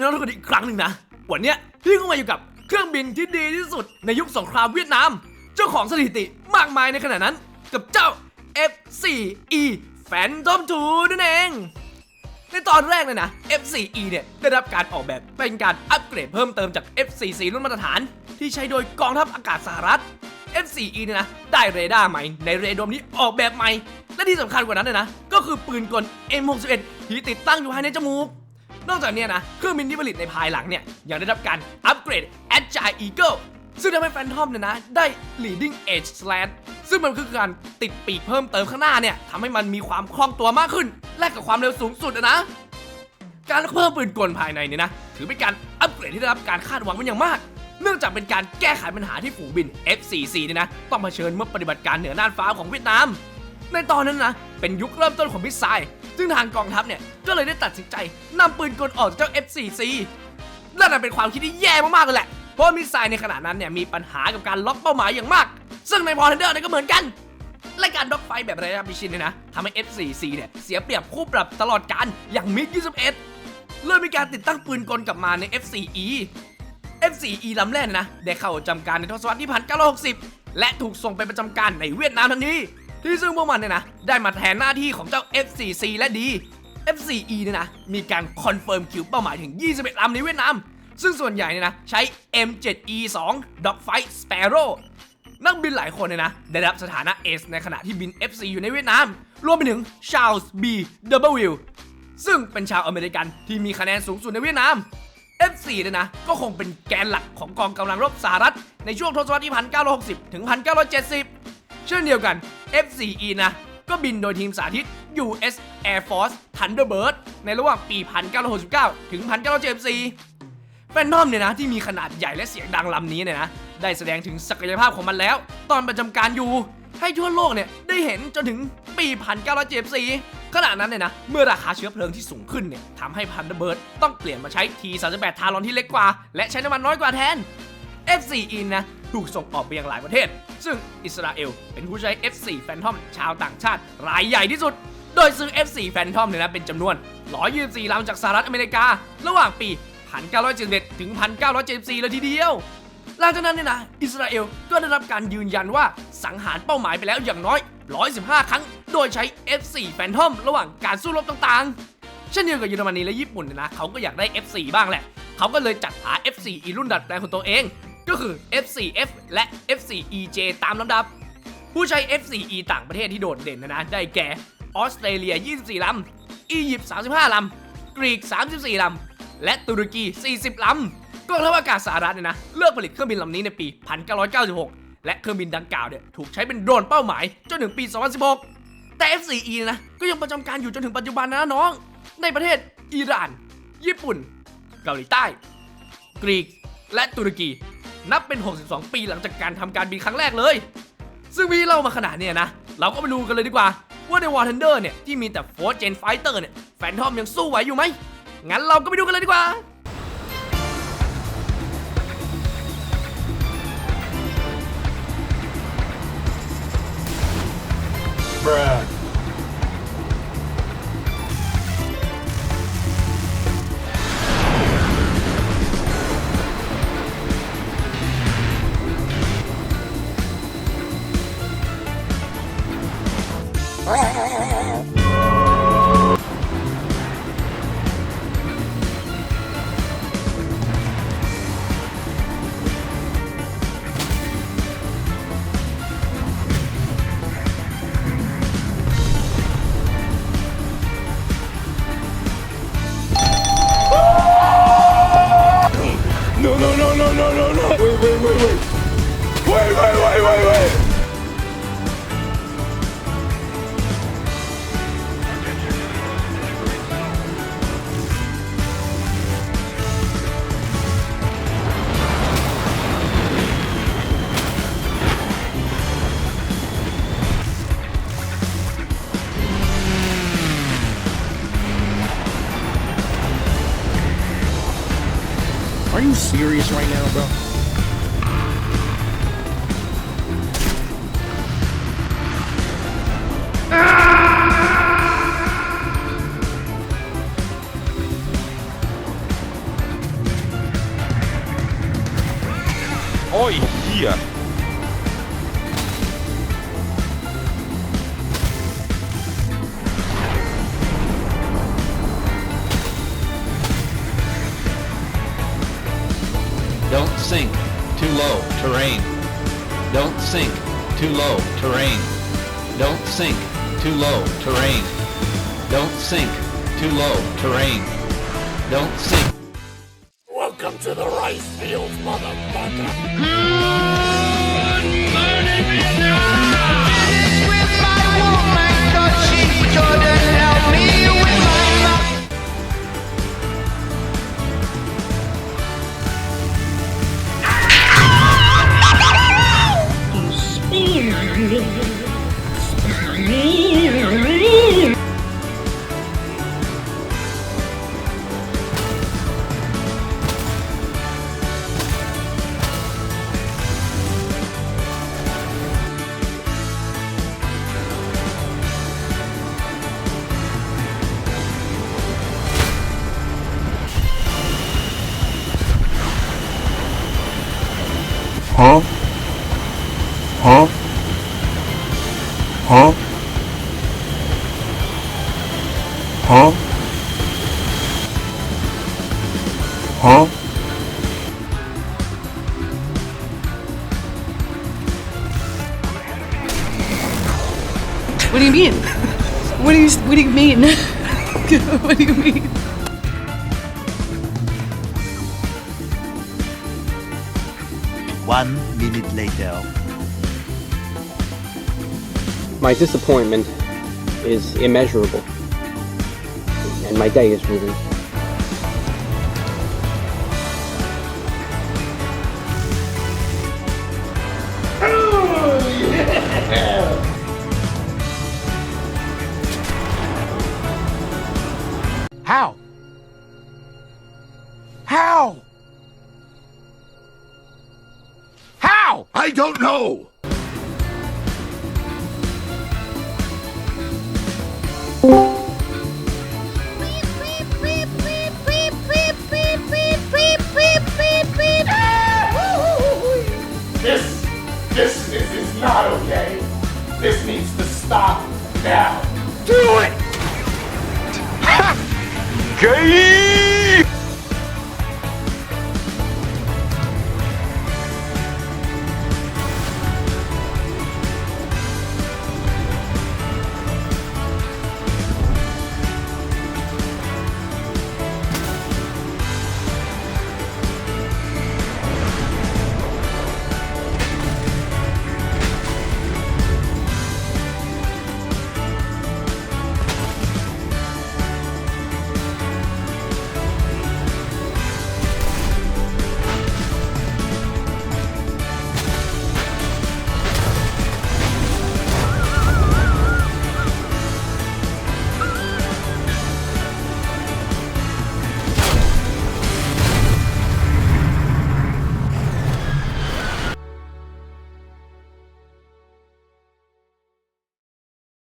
น้องทุกคนอีกครั้งหนึ่งนะ วันนี้พี่ก็มาอยู่กับเครื่องบินที่ดีที่สุดในยุคสงครามเวียดนาม เจ้าของสถิติมากมายในขณะนั้น กับเจ้า F4E Phantom 2นั่นเอง ในตอนแรกเลยนะ F4E เนี่ยได้รับการออกแบบเป็นการอัปเกรดเพิ่มเติมจาก F44 รุ่นมาตรฐาน ที่ใช้โดยกองทัพอากาศสหรัฐ F4E เนี่ยนะได้เรดาร์ใหม่ในเรดอมนี้ออกแบบใหม่ และที่สำคัญกว่านั้นเลยนะ ก็คือปืนกล M61 ที่ติดตั้งอยู่ภายในจมูก นอกจากนี้นะเครื่องบินที่ผลิตในภายหลังเนี่ยยังได้รับการอัปเกรด Agile Eagle ซึ่งทำให้แฟนทอมเนี่ยนะได้ leading edge slant ซึ่งมันคือการติดปีกเพิ่มเติมข้างหน้าเนี่ยทำให้มันมีความคล่องตัวมากขึ้น และกับความเร็วสูงสุดอะนะ การเพิ่มปืนกลภายในเนี่ยนะ ถือเป็นการอัปเกรดที่ได้รับการคาดหวังเป็นอย่างมาก เนื่องจากเป็นการแก้ไขปัญหาที่ฝูงบิน F-44 เนี่ยนะ ต้องเผชิญเมื่อปฏิบัติการเหนือน่านฟ้าของเวียดนาม ในตอนนั้นนะเป็นยุคเริ่มต้นของมิสไซล์ซึ่งทางกองทัพเนี่ยก็เลยได้ตัดสินใจนำปืนกลออกจากเจ้า F-44 นั่นเป็นความคิดที่แย่มากๆเลยแหละ เพราะมิสไซล์ในขณะนั้นเนี่ยมีปัญหากับการล็อกเป้าหมายอย่างมาก ซึ่งในพอร์เทนเดอร์เนี่ยก็เหมือนกันและการด็อกไฟแบบระยะพิชิตเนี่ยนะทำให้ F4C เนี่ยเสียเปรียบคู่ปรับตลอดการอย่างมิก21เลยมีการติดตั้งปืนกลกลับมาใน F4E F4E ลำแรกนะ ได้เข้าประจำการในทศวรรษที่ 1960 และถูกส่งไปประจำการในเวียดนามทันที ที่ซึ่งพวกมันเนี่ยนะ ได้มาแทนหน้าที่ของเจ้า F4C และ D F4E เนี่ยนะ มีการคอนเฟิร์มคิวเป้าหมายถึง 21ลำในเวียดนาม ซึ่งส่วนใหญ่เนี่ยนะ ใช้ M7E2 Dogfight Sparrow นักบินหลายคนเนี่ยนะ ได้รับสถานะ S ในขณะที่บิน F4 อยู่ในเวียดนาม รวมไปถึง Charles B. W. ซึ่งเป็นชาวอเมริกันที่มีคะแนนสูงสุดในเวียดนาม F4 เนี่ยนะ ก็คงเป็นแกนหลักของกองกำลังรบสหรัฐ ในช่วงทศวรรษที่ 1960 ถึง 1970 เช่นเดียวกัน F4E นะ ก็บินโดยทีมสาธิต US Air Force Thunderbird ในระหว่างปี 1969 ถึง 1974แฟนทอมเนี่ยนะ ที่มีขนาดใหญ่และเสียงดังลำนี้เนี่ยนะ ได้แสดงถึงศักยภาพของมันแล้ว ตอนประจำการอยู่ ให้ทั่วโลกเนี่ย ได้เห็นจนถึงปี 1974ขณะนั้นเนี่ยนะ เมื่อราคาเชื้อเพลิงที่สูงขึ้นเนี่ยทำให้พันเดอร์เบิร์ดต้องเปลี่ยนมาใช้ T38 ทารอนที่เล็กกว่า และใช้น้ำมันน้อยกว่าแทน F4E นะ ถูกส่งออกไปยังหลายประเทศ ซึ่งอิสราเอลเป็นผู้ใช้ F4 Phantom ชาวต่างชาติ รายใหญ่ที่สุด โดยซื้อ F4 Phantom เนี่ยนะเป็นจำนวน 124ลำจากสหรัฐอเมริกา ระหว่างปี 1971 ถึง 1974 เลยทีเดียว หลังจากนั้นเนี่ยนะ อิสราเอลก็ได้รับการยืนยันว่าสังหารเป้าหมายไปแล้วอย่างน้อย 115 ครั้ง โดยใช้ F4 Phantom ระหว่างการสู้รบต่างๆ เช่นเดียวกับเยอรมนีและญี่ปุ่นเนี่ยนะเขาก็อยากได้ F4 บ้างแหละ เขาก็เลยจัดหา F4 อีรุ่นดัดแปลงของตัวเอง ก็คือ F4F และ F4EJ ตามลำดับ ผู้ใช้ F4E ต่างประเทศที่โดดเด่นนะนะ ได้แก่ออสเตรเลีย 24 ลำ อียิปต์ 35 ลำ กรีก 34 ลำ และตุรกี 40 ลำกองทัพอากาศสหรัฐเนี่ยนะ เลิกผลิตเครื่องบินลำนี้ในปี 1996 และเครื่องบินดังกล่าวเนี่ยถูกใช้เป็นโดรนเป้าหมายจนถึงปี 2016 แต่ F4E นะ ก็ยังประจำการอยู่จนถึงปัจจุบันนะน้อง ในประเทศอิหร่าน ญี่ปุ่น เกาหลีใต้ กรีก และตุรกี นับเป็น 62 ปีหลังจากการทำการบินครั้งแรกเลย ซึ่งพี่เล่ามาขนาดเนี้ยนะ เราก็ไปดูกันเลยดีกว่า ว่าใน War Thunder เนี่ยที่มีแต่ Fourth Gen Fighter เนี่ยแฟนทอมยังสู้ไหวอยู่ไหม งั้นเราก็ไปดูกันเลยดีกว่า Bruh. No, Wait, wait, wait. Are you serious right now, bro? Hallelujah. Don't sink too low terrain. Don't sink too low terrain. Don't sink too low terrain. Don't sink too low terrain. Don't sink to the rice fields, motherfucker. Good morning, Huh? Huh? Huh? Huh? Huh? What do you mean? What do you What do you mean? what do you mean? One minute later. My disappointment is immeasurable, and my day is ruined. How? I don't know.